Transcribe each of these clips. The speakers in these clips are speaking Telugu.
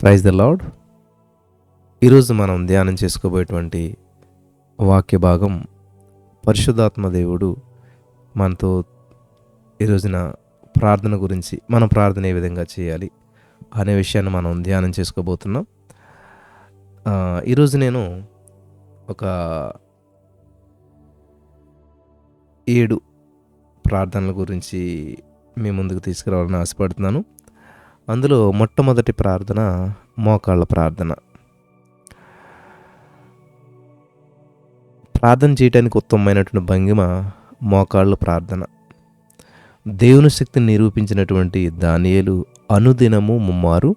ప్రైజ్ ద లాడ్ ఈరోజు మనం ధ్యానం చేసుకోబోయేటువంటి వాక్య భాగం పరిశుద్ధాత్మ దేవుడు మనతో ఈ రోజున ప్రార్థన గురించి మనం ప్రార్థన ఏ విధంగా చేయాలి అనే విషయాన్ని మనం ధ్యానం చేసుకోబోతున్నాం. ఈరోజు నేను ఒక ఏడు ప్రార్థనల గురించి మీ ముందుకు తీసుకురావాలని ఆశపడుతున్నాను. అందులో మొట్టమొదటి ప్రార్థన మోకాళ్ళ ప్రార్థన. ప్రార్థన చేయడానికి ఉత్తమమైనటువంటి భంగిమ మోకాళ్ళ ప్రార్థన. దేవుని శక్తిని నిరూపించినటువంటి దానియేలు అనుదినము ముమ్మారు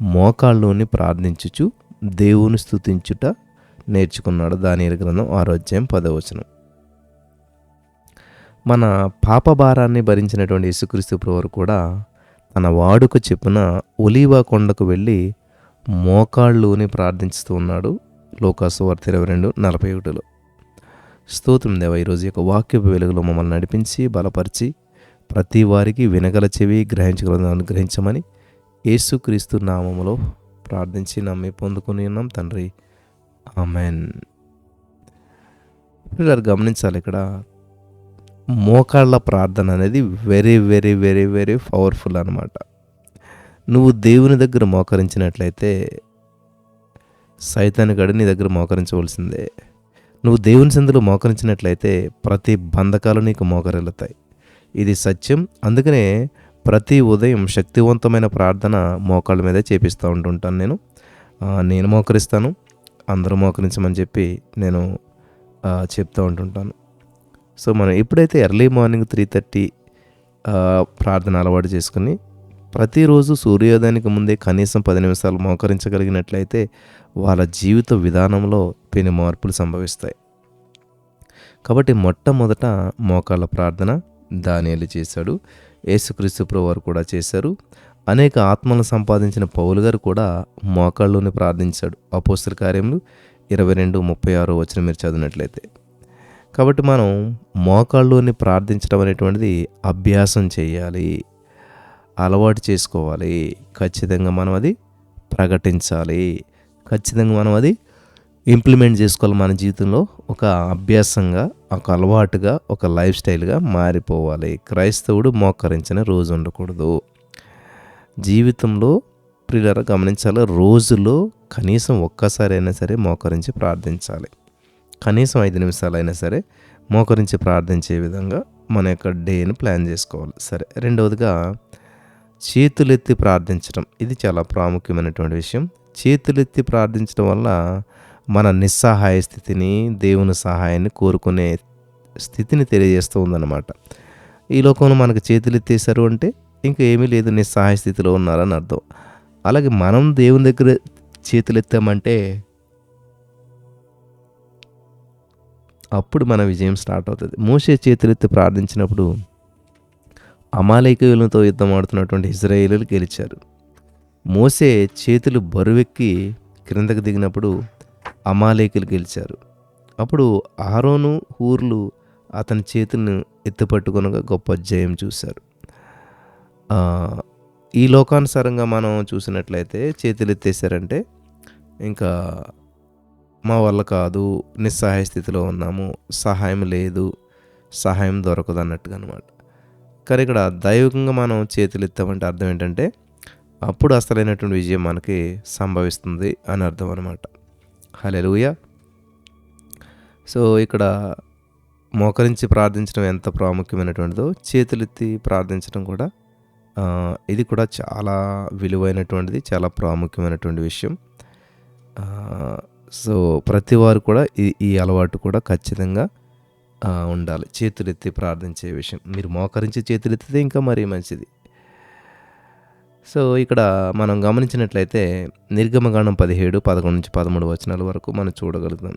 మోకాళ్ళలోని ప్రార్థించుచు దేవుని స్థుతించుట నేర్చుకున్నాడు దానియలు గ్రంథం ఆరోగ్యం పదవచనం మన పాప భారాన్ని భరించినటువంటి యేసుక్రీస్తు ప్రభువారు కూడా తన వాడుక చెప్పున ఒలీవా కొండకు వెళ్ళి మోకాళ్ళుని ప్రార్థించుతూ ఉన్నాడు లోకాసు వార్త ఇరవై రెండు నలభై ఒకటిలో. స్తోత్రం దేవ ఈరోజు యొక్క వాక్యపు వెలుగులో మమ్మల్ని నడిపించి బలపరిచి ప్రతి వారికి వినగల చెవి గ్రహించగల అనుగ్రహించమని యేసుక్రీస్తు నామములో ప్రార్థించి నమ్మి పొందుకుని ఉన్నాం తండ్రి. ఆమెన్. గమనించాలి ఇక్కడ మోకాళ్ళ ప్రార్థన అనేది very very very very powerful అనమాట నువ్వు దేవుని దగ్గర మోకరించినట్లయితే సైతాన్ని గడి నీ దగ్గర మోకరించవలసిందే. నువ్వు దేవుని సందులో మోకరించినట్లయితే ప్రతి బంధకాలు నీకు మోకరిల్లుతాయి. ఇది సత్యం. అందుకనే ప్రతి ఉదయం శక్తివంతమైన ప్రార్థన మోకాళ్ళ మీదే చేపిస్తూ ఉంటుంటాను నేను. నేను మోకరిస్తాను. అందరూ మోకరించమని చెప్పి నేను చెప్తూ ఉంటుంటాను. సో మనం ఎప్పుడైతే ఎర్లీ మార్నింగ్ త్రీ థర్టీ ప్రార్థన అలవాటు చేసుకుని ప్రతిరోజు సూర్యోదయానికి ముందే కనీసం పది నిమిషాలు మోకరించగలిగినట్లయితే వాళ్ళ జీవిత విధానంలో పెను మార్పులు సంభవిస్తాయి. కాబట్టి మొట్టమొదట మోకాళ్ళ ప్రార్థన దానియాలు చేశాడు. యేసుక్రీస్తు వారు కూడా చేశారు. అనేక ఆత్మలను సంపాదించిన పౌలు గారు కూడా మోకాళ్ళలోనే ప్రార్థించాడు. అపోస్తుల కార్యములు ఇరవై రెండు ముప్పై ఆరు వచ్చిన మీరు చదివినట్లయితే. కాబట్టి మనం మోకాళ్ళలోని ప్రార్థించడం అనేటువంటిది అభ్యాసం చేయాలి. అలవాటు చేసుకోవాలి. ఖచ్చితంగా మనం అది ప్రకటించాలి. ఖచ్చితంగా మనం అది ఇంప్లిమెంట్ చేసుకోవాలి మన జీవితంలో ఒక అభ్యాసంగా ఒక అలవాటుగా ఒక లైఫ్ స్టైల్గా మారిపోవాలి. క్రైస్తవుడు మోకరించిన రోజు ఉండకూడదు. జీవితంలో ప్రియులరా గమనించాలి? రోజులో కనీసం ఒక్కసారైనా సరే మోకరించి ప్రార్థించాలి. కనీసం ఐదు నిమిషాలైనా సరే మోకరించి ప్రార్థించే విధంగా మన యొక్క డేని ప్లాన్ చేసుకోవాలి. సరే రెండవదిగా చేతులెత్తి ప్రార్థించడం. ఇది చాలా ప్రాముఖ్యమైనటువంటి విషయం. చేతులెత్తి ప్రార్థించడం వల్ల మన నిస్సహాయ స్థితిని దేవుని సహాయాన్ని కోరుకునే స్థితిని తెలియజేస్తూ ఉందన్నమాట. ఈ లోకంలో మనకు చేతులు ఎత్తేసారు అంటే ఇంకా ఏమీ లేదు నిస్సహాయ స్థితిలో ఉన్నారని అర్థం. అలాగే మనం దేవుని దగ్గర చేతులు ఎత్తామంటే అప్పుడు మన విజయం స్టార్ట్ అవుతుంది. మోసే చేతులెత్తి ప్రార్థించినప్పుడు అమాలేకీయులతో యుద్ధం ఆడుతున్నటువంటి ఇజ్రాయేలీలు గెలిచారు. మోసే చేతులు బరువెక్కి క్రిందకు దిగినప్పుడు అమాలేకులు గెలిచారు. అప్పుడు ఆరోను హూర్లు అతని చేతులను ఎత్తుపట్టుకునగా గొప్ప జయం చూశారు. ఈ లోకానుసారంగా మనం చూసినట్లయితే చేతులు ఎత్తేసారంటే ఇంకా మా వల్ల కాదు నిస్సహాయ స్థితిలో ఉన్నాము సహాయం లేదు సహాయం దొరకదు అన్నట్టుగా అనమాట కానీ ఇక్కడ దైవికంగా మనం చేతులు ఎత్తామంటే అర్థం ఏంటంటే అప్పుడు అసలైనటువంటి విజయం మనకి సంభవిస్తుంది అని అర్థం అనమాట హలెలుయ సో ఇక్కడ మోకరించి ప్రార్థించడం ఎంత ప్రాముఖ్యమైనటువంటిదో చేతులెత్తి ప్రార్థించడం కూడా ఇది కూడా చాలా విలువైనటువంటిది చాలా ప్రాముఖ్యమైనటువంటి విషయం. సో ప్రతి వారు కూడా ఈ ఈ అలవాటు కూడా ఖచ్చితంగా ఉండాలి. చేతులెత్తి ప్రార్థించే విషయం. మీరు మోకరించి చేతులెత్తితే ఇంకా మరీ మంచిది. సో ఇక్కడ మనం గమనించినట్లయితే నిర్గమగాండం పదిహేడు పదకొండు నుంచి పదమూడు వచనాల వరకు మనం చూడగలుగుతాం.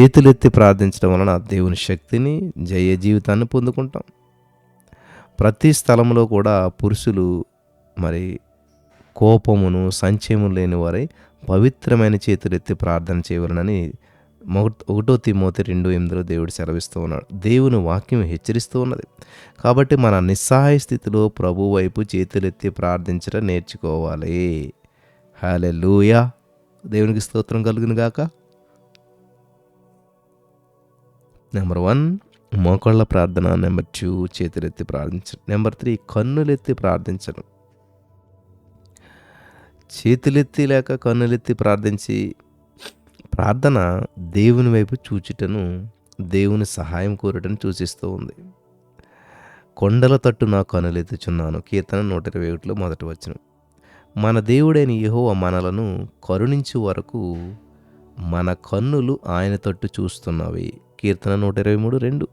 చేతులెత్తి ప్రార్థించడం వలన దేవుని శక్తిని జయ జీవితాన్ని పొందుకుంటాం. ప్రతి స్థలంలో కూడా పురుషులు మరి కోపమును సంచయము లేని వారై పవిత్రమైన చేతులెత్తి ప్రార్థన చేయవలనని మొగ- ఒకటో తిమోతి రెండు ఎనిమిదిలో దేవుడు సెలవిస్తూ ఉన్నాడు. దేవుని వాక్యం హెచ్చరిస్తూ ఉన్నది. కాబట్టి మన నిస్సహాయ స్థితిలో ప్రభు వైపు చేతులెత్తి ప్రార్థించడం నేర్చుకోవాలి. హాలే లూయా దేవునికి స్తోత్రం కలుగును గాక. నెంబర్ వన్ మోకాళ్ళ ప్రార్థన నెంబర్ టూ చేతులెత్తి ప్రార్థించడం నెంబర్ త్రీ కన్నులెత్తి ప్రార్థించడం. చేతులెత్తి లేక కన్నులెత్తి ప్రార్థించి ప్రార్థన దేవుని వైపు చూచుటను దేవుని సహాయం కోరటను సూచిస్తూ ఉంది. కొండల తట్టు నా కనులెత్తుచున్నాను కీర్తన నూట ఇరవై ఒకటిలో మొదటి వచ్చిన మన దేవుడైన యహోవ మనలను కరుణించే వరకు మన కన్నులు ఆయన తట్టు చూస్తున్నవి. కీర్తన నూట ఇరవై మూడు రెండు.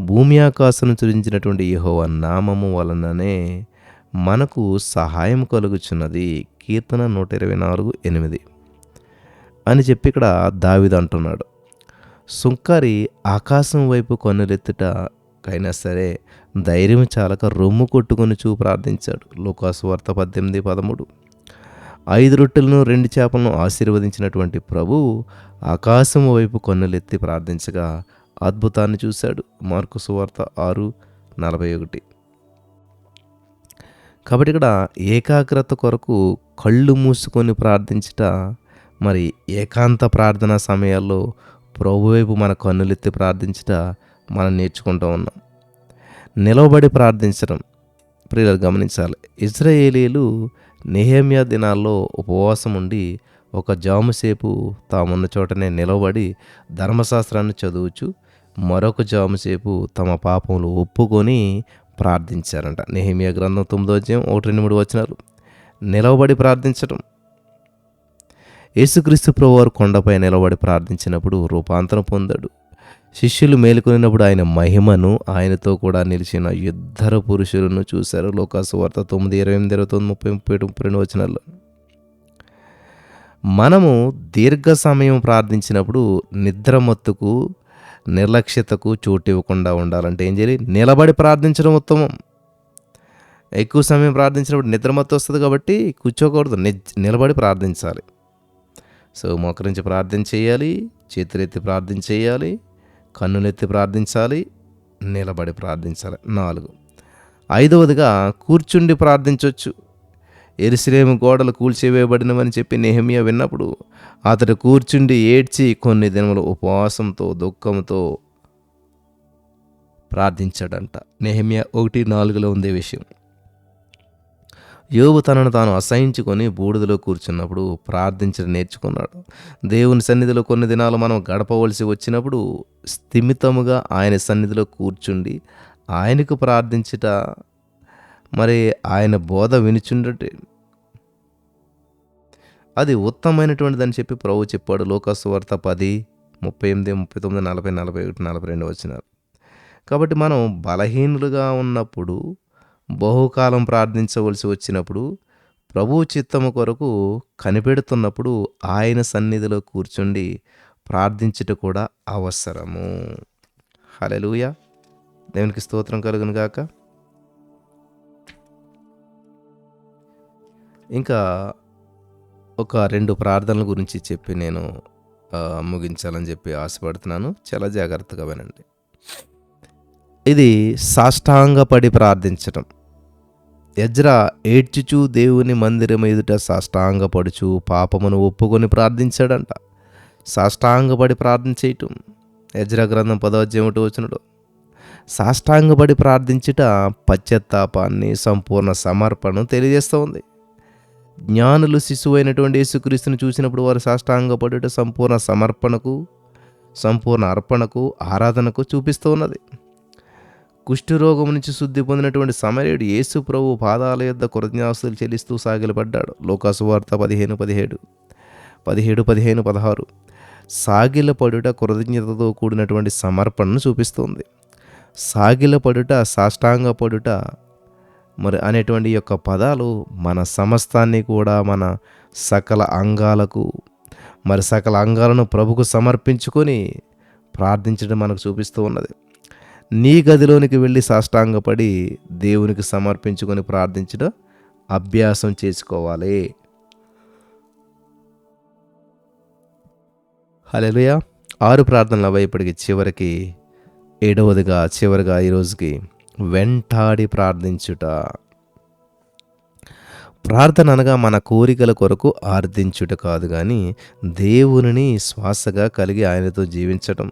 భూమి ఆకాశను చురించినటువంటి యహోవ నామము వలననే మనకు సహాయం కలుగుచున్నది కీర్తన నూట ఇరవై నాలుగు ఎనిమిది. అని చెప్పి ఇక్కడ దావిద అంటున్నాడు. సుంకారి ఆకాశం వైపు కన్నులెత్తుటకైనా సరే ధైర్యం చాలక రొమ్ము కొట్టుకొని చూ ప్రార్థించాడు. లోకాసు వార్త పద్దెనిమిది పదమూడు. ఐదు రొట్టెలను రెండు చేపలను ఆశీర్వదించినటువంటి ప్రభు ఆకాశం వైపు కొన్నలెత్తి ప్రార్థించగా అద్భుతాన్ని చూశాడు. మార్కు సువార్త ఆరు నలభై ఒకటి. కాబట్టి ఇక్కడ ఏకాగ్రత కొరకు కళ్ళు మూసుకొని ప్రార్థించుట మరి ఏకాంత ప్రార్థన సమయాల్లో ప్రభువైపు మన కన్నులెత్తి ప్రార్థించుట మనం నేర్చుకుంటూ ఉన్నాం. నిలవబడి ప్రార్థించడం ప్రియులు గమనించాలి. ఇజ్రాయేలీలు నెహేమియా దినాల్లో ఉపవాసం ఉండి ఒక జాముసేపు తామున్న చోటనే నిలబడి ధర్మశాస్త్రాన్ని చదువుచు మరొక జాముసేపు తమ పాపములు ఒప్పుకొని ప్రార్థించారంట. నెహేమియా గ్రంథం తొమ్మిదో అధ్యాయం ఒకటి రెండు మూడు వచనాలు. నిలవబడి ప్రార్థించటం. యేసుక్రీస్తు ప్రభువారు కొండపై నిలబడి ప్రార్థించినప్పుడు రూపాంతరం పొందాడు. శిష్యులు మేలుకొనినప్పుడు ఆయన మహిమను ఆయనతో కూడా నిలిచిన ఇద్దరు పురుషులను చూశారు. లోకాసు వార్త తొమ్మిది ఇరవై ఎనిమిది ఇరవై తొమ్మిది ముప్పై ముప్పై ముప్పై రెండు వచనాల్లో. మనము దీర్ఘ సమయం ప్రార్థించినప్పుడు నిద్రమత్తుకు నిర్లక్ష్యతకు చోటు ఇవ్వకుండా ఉండాలంటే ఏం చేయాలి? నిలబడి ప్రార్థించడం ఉత్తమం. ఎక్కువ సమయం ప్రార్థించినప్పుడు నిద్రమత్తు వస్తుంది కాబట్టి కూర్చోకూడదు. నిలబడి ప్రార్థించాలి. సో మోకరించి ప్రార్థన చేయాలి చేతులెత్తి ప్రార్థన చేయాలి కన్నులెత్తి ప్రార్థించాలి నిలబడి ప్రార్థించాలి. నాలుగు. ఐదవదిగా కూర్చుండి ప్రార్థించవచ్చు ఎరుసలేము గోడలు కూల్చివేయబడినవని చెప్పి నెహమియా విన్నప్పుడు అతడు కూర్చుండి ఏడ్చి కొన్ని దినములు ఉపవాసంతో దుఃఖంతో ప్రార్థించాడంట. నెహమియా ఒకటి నాలుగులో ఉండే విషయం. యోబు తనను తాను అసహించుకొని బూడిదలో కూర్చున్నప్పుడు ప్రార్థించడం నేర్చుకున్నాడు. దేవుని సన్నిధిలో కొన్ని దినాలు మనం గడపవలసి వచ్చినప్పుడు స్థిమితముగా ఆయన సన్నిధిలో కూర్చుండి ఆయనకు ప్రార్థించుట మరి ఆయన బోధ వినుచుండటే. అది ఉత్తమమైనటువంటిదని చెప్పి ప్రభు చెప్పాడు. లోకాసు వార్త పది ముప్పై ఎనిమిది ముప్పై తొమ్మిది నలభై నలభై ఒకటి నలభై రెండు వచ్చినారు కాబట్టి మనం బలహీనులుగా ఉన్నప్పుడు బహుకాలం ప్రార్థించవలసి వచ్చినప్పుడు ప్రభు చిత్తము కొరకు కనిపెడుతున్నప్పుడు ఆయన సన్నిధిలో కూర్చుండి ప్రార్థించుట కూడా అవసరము. హలెలూయ దేవునికి స్తోత్రం కలుగును గాక ఇంకా ఒక రెండు ప్రార్థనల గురించి చెప్పి నేను ముగించాలని చెప్పి ఆశపడుతున్నాను. చాలా జాగ్రత్తగా వినండి. ఇది సాష్టాంగపడి ప్రార్థించటం. ఎజ్రా ఏడ్చుచూ దేవుని మందిరం ఎదుట సాష్టాంగపడుచు పాపమును ఒప్పుకొని ప్రార్థించాడంట. సాష్టాంగపడి ప్రార్థన చేయటం. ఎజ్రా గ్రంథం పదవచ్చేమిటి వచ్చినడు సాష్టాంగపడి ప్రార్థించుట పశ్చాత్తాపాన్ని సంపూర్ణ సమర్పణను తెలియజేస్తూ ఉంది. జ్ఞానులు శిశువు అయినటువంటి యేసుక్రీస్తుని చూసినప్పుడు వారు సాష్టాంగపడుట సంపూర్ణ సమర్పణకు సంపూర్ణ అర్పణకు ఆరాధనకు చూపిస్తూ ఉన్నది. కుష్ఠరోగం నుంచి శుద్ధి పొందినటువంటి సమరేయుడు యేసు ప్రభు పాదాల యొద్ద కృతజ్ఞాస్తులు చెల్లిస్తూ సాగిలపడ్డాడు. లోకాసువార్త పదిహేను పదిహేడు. పదిహేడు పదిహేను పదహారు. సాగిలపడుట కృతజ్ఞతతో కూడినటువంటి సమర్పణను చూపిస్తుంది సాగిలపడుట సాష్టాంగపడుట మరి అనేటువంటి యొక్క పదాలు మన సమస్తాన్ని కూడా మన సకల అంగాలకు మరి సకల అంగాలను ప్రభుకు సమర్పించుకొని ప్రార్థించడం మనకు చూపిస్తూ ఉన్నది. నీ గదిలోనికి వెళ్ళి సాష్టాంగపడి దేవునికి సమర్పించుకొని ప్రార్థించడం అభ్యాసం చేసుకోవాలి. హల్లెలూయా. ఆరు ప్రార్థనలు అవ్వ చివరికి ఏడవదిగా చివరిగా ఈరోజుకి వెంటాడి ప్రార్థించుట. ప్రార్థన అనగా మన కోరికల కొరకు ఆర్థించుట కాదు కానీ దేవునిని శ్వాసగా కలిగి ఆయనతో జీవించటం.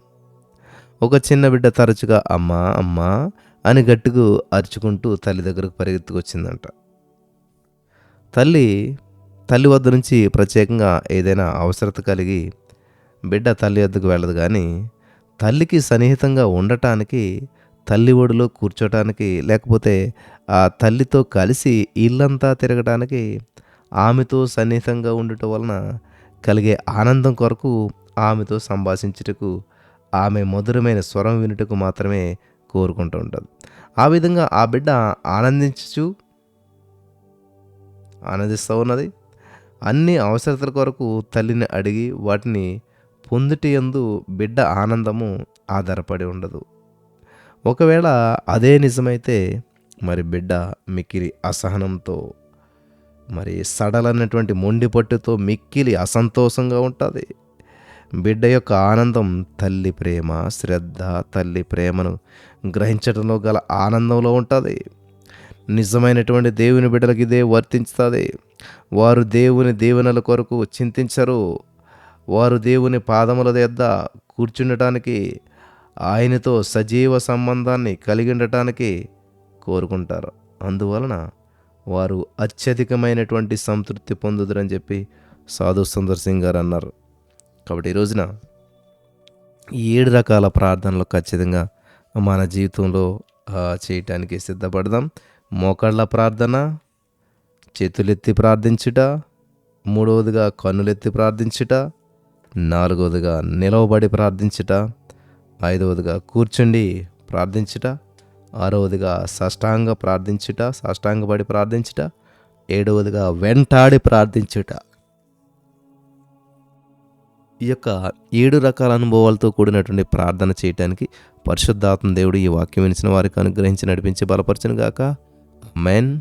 ఒక చిన్న బిడ్డ తరచుగా అమ్మా అమ్మా అని గట్టుకు అరుచుకుంటూ తల్లి దగ్గరకు పరిగెత్తుకొచ్చిందంట. తల్లి తల్లి వద్ద నుంచి ప్రత్యేకంగా ఏదైనా అవసరత కలిగి బిడ్డ తల్లి వద్దకు వెళ్ళదు కానీ తల్లికి సన్నిహితంగా ఉండటానికి తల్లి ఒడిలో కూర్చోటానికి లేకపోతే ఆ తల్లితో కలిసి ఇల్లంతా తిరగటానికి ఆమెతో సన్నిహితంగా ఉండటం వలన కలిగే ఆనందం కొరకు ఆమెతో సంభాషించుటకు ఆమె మధురమైన స్వరం వినుటకు మాత్రమే కోరుకుంటూ ఉంటుంది. ఆ విధంగా ఆ బిడ్డ ఆనందించు ఆనందిస్తూ ఉన్నది. అన్ని అవసరతల కొరకు తల్లిని అడిగి వాటిని పొందుటి బిడ్డ ఆనందము ఆధారపడి ఉండదు. ఒకవేళ అదే నిజమైతే మరి బిడ్డ మిక్కిలి అసహనంతో మరి సడలన్నటువంటి మొండి పట్టుతో మిక్కిలి అసంతోషంగా ఉంటుంది. బిడ్డ యొక్క ఆనందం తల్లి ప్రేమ శ్రద్ధ తల్లి ప్రేమను గ్రహించడంలో గల ఆనందంలో ఉంటుంది. నిజమైనటువంటి దేవుని బిడ్డలకు ఇదే వర్తించుతుంది. వారు దేవుని దీవెనల కొరకు చింతించరు. వారు దేవుని పాదముల యొద్ద కూర్చుండటానికి ఆయనతో సజీవ సంబంధాన్ని కలిగి ఉండటానికి కోరుకుంటారు. అందువలన వారు అత్యధికమైనటువంటి సంతృప్తి పొందుదురని చెప్పి సాధు సుందర్ సింగ్ గారు అన్నారు. కాబట్టి ఈ రోజున ఏడు రకాల ప్రార్థనలు ఖచ్చితంగా మన జీవితంలో చేయటానికి సిద్ధపడదాం. మోకాళ్ళ ప్రార్థన చేతులెత్తి ప్రార్థించుట మూడవదిగా కన్నులెత్తి ప్రార్థించుట నాలుగవదిగా నిలవబడి ప్రార్థించుట ఐదవదిగా కూర్చుండి ప్రార్థించుట ఆరవదిగా సాష్టాంగ ప్రార్థించుట సాష్టాంగపడి ప్రార్థించుట ఏడవదిగా వెంటాడి ప్రార్థించుట. ఈ యొక్క ఏడు రకాల అనుభవాలతో కూడినటువంటి ప్రార్థన చేయటానికి పరిశుద్ధాత్మ దేవుడు ఈ వాక్యం వినిచిన వారికి అనుగ్రహించి నడిపించి బలపరచును గాక మెన్